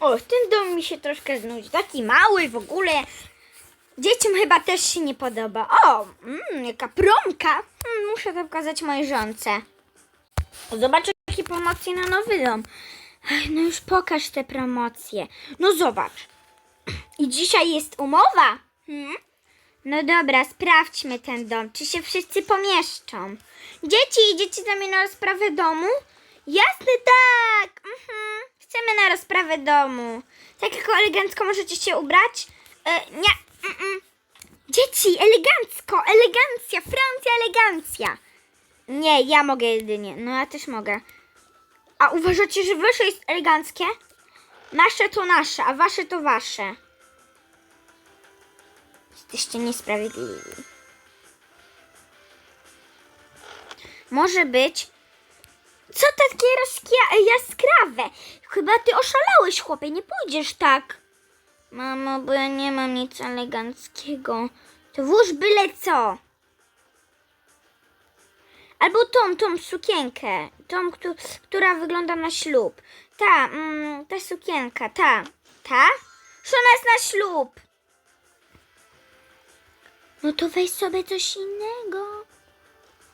O, ten dom mi się troszkę znudzi. Taki mały w ogóle. Dzieciom chyba też się nie podoba. O, mm, jaka promka. Mm, muszę to pokazać mojej żonce. Zobaczę jakie promocje na nowy dom. Ej, no już pokaż te promocje. No zobacz. I dzisiaj jest umowa. Hmm? No dobra, sprawdźmy ten dom. Czy się wszyscy pomieszczą? Dzieci, idziecie za mnie na rozprawę domu? Jasne, tak. Mhm. Chcemy na rozprawę domu. Tak jako elegancko możecie się ubrać? E, nie. Mm-mm. Dzieci, elegancko, elegancja, Francja, elegancja. Nie, ja mogę jedynie. No ja też mogę. A uważacie, że wasze jest eleganckie? Nasze to nasze, a wasze to wasze. Jesteście niesprawiedliwi. Może być. Co takie rozkia- jaskrawe? Chyba ty oszalałeś, chłopie, nie pójdziesz tak. Mamo, bo ja nie mam nic eleganckiego. To włóż byle co. Albo tą, tą sukienkę. Tą, któ- która wygląda na ślub. Ta, mm, ta sukienka, ta. Ta? Że ona jest na ślub. No to weź sobie coś innego.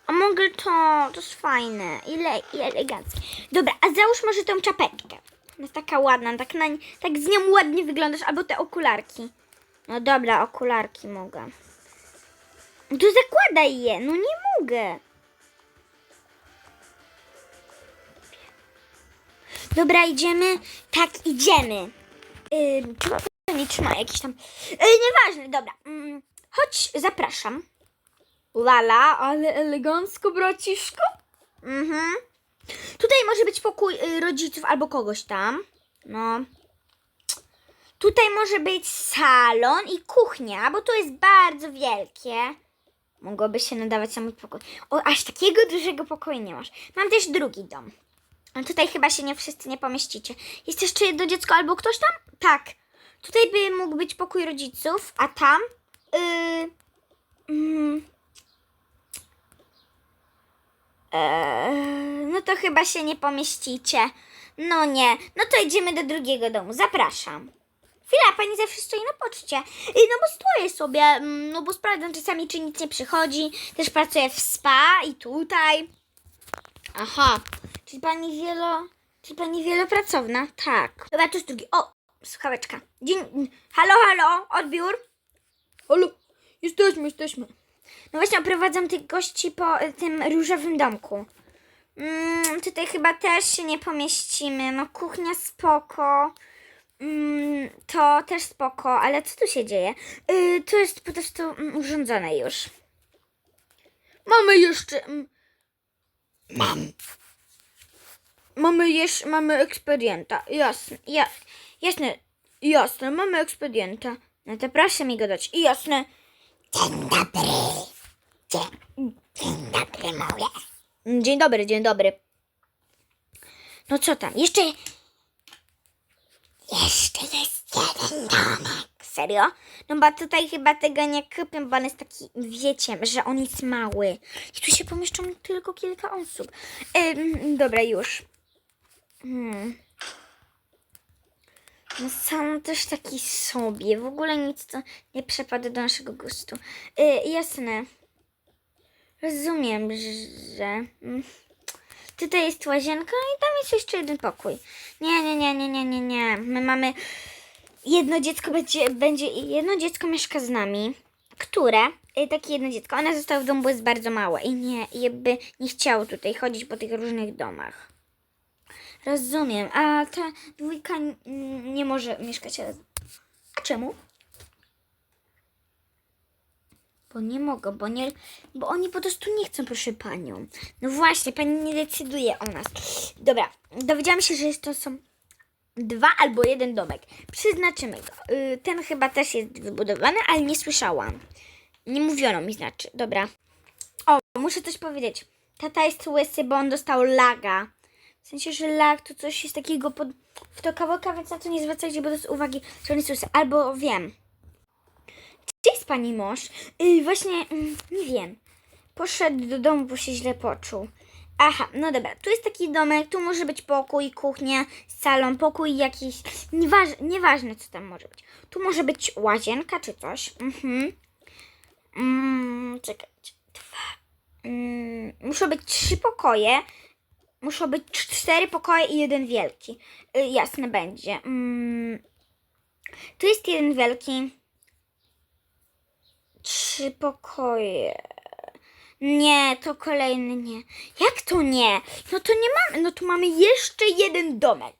A mogę to, to jest fajne i, le, i eleganckie. Dobra, a załóż może tą czapeczkę. Ona jest taka ładna, tak, na, tak z nią ładnie wyglądasz, albo te okularki. No dobra, okularki mogę. To zakładaj je, no nie mogę. Dobra, idziemy? Tak, idziemy. Ym, czy nie trzyma jakiś tam... Yy, nieważne, dobra. Ym, chodź, zapraszam. Lala, ale elegancko, braciszko. Mhm. Tutaj może być pokój y, rodziców albo kogoś tam. No. Tutaj może być salon i kuchnia, bo to jest bardzo wielkie. Mogłoby się nadawać sam pokój. O, aż takiego dużego pokoju nie masz. Mam też drugi dom. Tutaj chyba się nie wszyscy nie pomieścicie. Jest jeszcze jedno dziecko albo ktoś tam? Tak. Tutaj by mógł być pokój rodziców, a tam... Yy, mm, Eee, no to chyba się nie pomieścicie. No nie, no to idziemy do drugiego domu. Zapraszam. Chwila, pani zawsze stoi na poczcie. No bo stoję sobie, mm, no bo sprawdzam czasami, czy nic nie przychodzi. Też pracuję w spa i tutaj. Aha, czyli pani wielo... Czyli pani wielopracowna? Tak. Dobra, to jest drugi. O, słuchaweczka. Dzień... Halo, halo, odbiór. Halo, jesteśmy, jesteśmy. No właśnie, oprowadzam tych gości po y, tym różowym domku. Mm, tutaj chyba też się nie pomieścimy. No, kuchnia spoko. Mm, to też spoko, ale co tu się dzieje? Y, to jest po prostu mm, urządzone już. Mamy jeszcze... mm, Mam. Mamy jeszcze... Mamy ekspedienta. Jasne, Ja, jasne. jasne, mamy ekspedienta. No to proszę mi go dać. I jasne. Dzień dobry. Dzień, dzień dobry, mówię. Dzień dobry, dzień dobry. No co tam? Jeszcze. Jeszcze jest jeden domek. Serio? No bo tutaj chyba tego nie kupię, bo on jest taki, wiecie, że on jest mały. I tu się pomieszczą tylko kilka osób. Ym, dobra, już. Hmm. No sam też taki sobie. W ogóle nic to nie przepada do naszego gustu. Y, jasne. Rozumiem, że... mm. Tutaj jest łazienka i tam jest jeszcze jeden pokój. Nie, nie, nie, nie, nie, nie, nie. My mamy jedno dziecko będzie, będzie jedno dziecko mieszka z nami, które y, takie jedno dziecko, ona została w domu, bo jest bardzo małe i nie, jakby nie chciało tutaj chodzić po tych różnych domach. Rozumiem, a ta dwójka nie może mieszkać razem. A czemu? Bo nie mogą, bo, nie, bo oni po prostu nie chcą, proszę panią. No właśnie, pani nie decyduje o nas. Dobra, dowiedziałam się, że to są dwa albo jeden domek. Przeznaczymy go. Y, ten chyba też jest wybudowany, ale nie słyszałam. Nie mówiono mi znaczy. Dobra. O, muszę coś powiedzieć. Tata jest łysy, bo on dostał laga. W sensie, że lag to coś jest takiego pod... w to kawałka, więc na to nie zwracajcie, bo to jest uwagi, łysy. Albo wiem. Gdzie jest pani mąż? Yy, właśnie, mm, nie wiem. Poszedł do domu, bo się źle poczuł. Aha, no dobra, tu jest taki domek, tu może być pokój, kuchnia, salon, pokój jakiś, nieważ, nieważne co tam może być. Tu może być łazienka czy coś. Mhm. Mm, czekajcie, dwa. Mm, muszą być trzy pokoje, muszą być cztery pokoje i jeden wielki. Y, jasne będzie. Mm, tu jest jeden wielki. Trzy pokoje. Nie, to kolejny nie. Jak to nie? No to nie mamy. No tu mamy jeszcze jeden domek.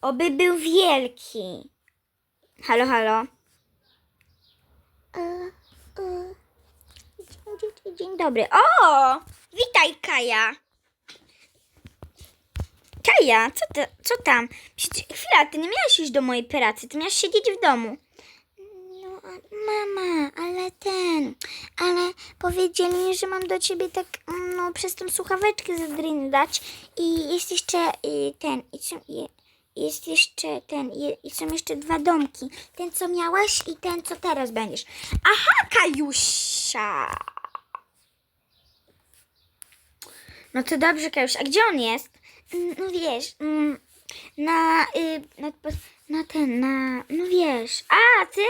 Oby był wielki. Halo, halo. E, e, Dzień, dobry. O! Witaj, Kaja. Co, ty, co tam? Przecież, chwila, ty nie miałaś iść do mojej pracy, ty miałaś siedzieć w domu. No, mama, ale ten, ale powiedzieli mi, że mam do ciebie tak, no, przez tą słuchaweczkę zadrindać i jest jeszcze y, ten, i są, i, jest jeszcze ten, i, i są jeszcze dwa domki. Ten, co miałaś i ten, co teraz będziesz. Aha, Kajusia! No to dobrze, Kajusz. A gdzie on jest? Mm, No wiesz, mm, na, y, na, na ten, na, no wiesz. A, ty!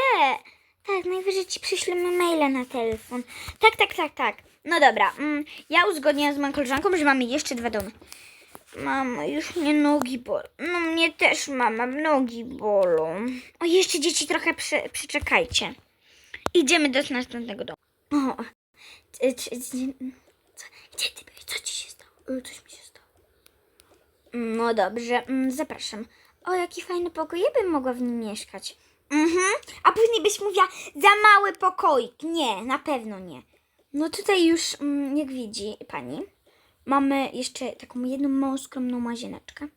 Tak, najwyżej ci przyślemy maila na telefon. Tak, tak, tak, tak. No dobra, mm, ja uzgodniłam z moją koleżanką, że mamy jeszcze dwa domy. Mama, już mnie nogi bolą. No mnie też, mama, nogi bolą. O, jeszcze dzieci trochę przy, przyczekajcie. Idziemy do następnego domu. O, co, gdzie ty byłeś? Co ci się stało? Y, Coś mi się. No dobrze, mm, zapraszam. O, jaki fajny pokój, ja bym mogła w nim mieszkać. Mhm, a później byś mówiła, za mały pokoik. Nie, na pewno nie. No tutaj już, mm, jak widzi pani, mamy jeszcze taką jedną małą, skromną łazieneczkę.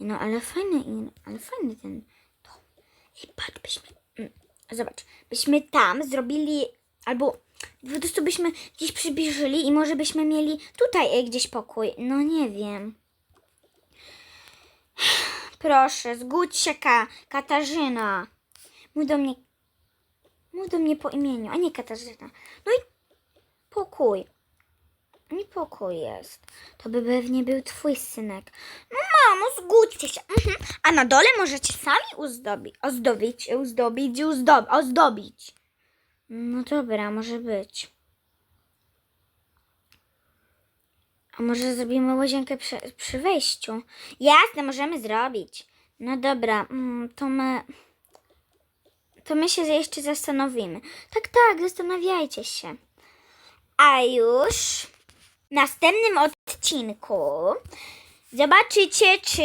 No, ale fajny, ale fajny ten dom. I patrz, byśmy, mm, zobacz, byśmy tam zrobili, albo po prostu byśmy gdzieś przybliżyli i może byśmy mieli tutaj e, gdzieś pokój. No nie wiem. Proszę, zgódź się, Ka Katarzyna. Mów do mnie, mów do mnie po imieniu, a nie Katarzyna. No i pokój. Nie pokój jest. To by pewnie był twój synek. No mamo, zgódźcie się. Mhm. A na dole możecie sami uzdobić, ozdobić, uzdobić, uzdob, ozdobić. No dobra, może być. A może zrobimy łazienkę przy, przy wejściu? Jasne, możemy zrobić. No dobra, mm, to my... To my się jeszcze zastanowimy. Tak, tak, zastanawiajcie się. A już w następnym odcinku zobaczycie, czy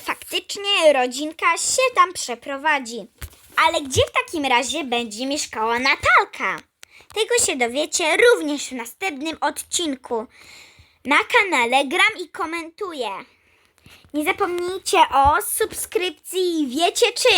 faktycznie rodzinka się tam przeprowadzi. Ale gdzie w takim razie będzie mieszkała Natalka? Tego się dowiecie również w następnym odcinku. Na kanale gram i komentuję. Nie zapomnijcie o subskrypcji, wiecie czym.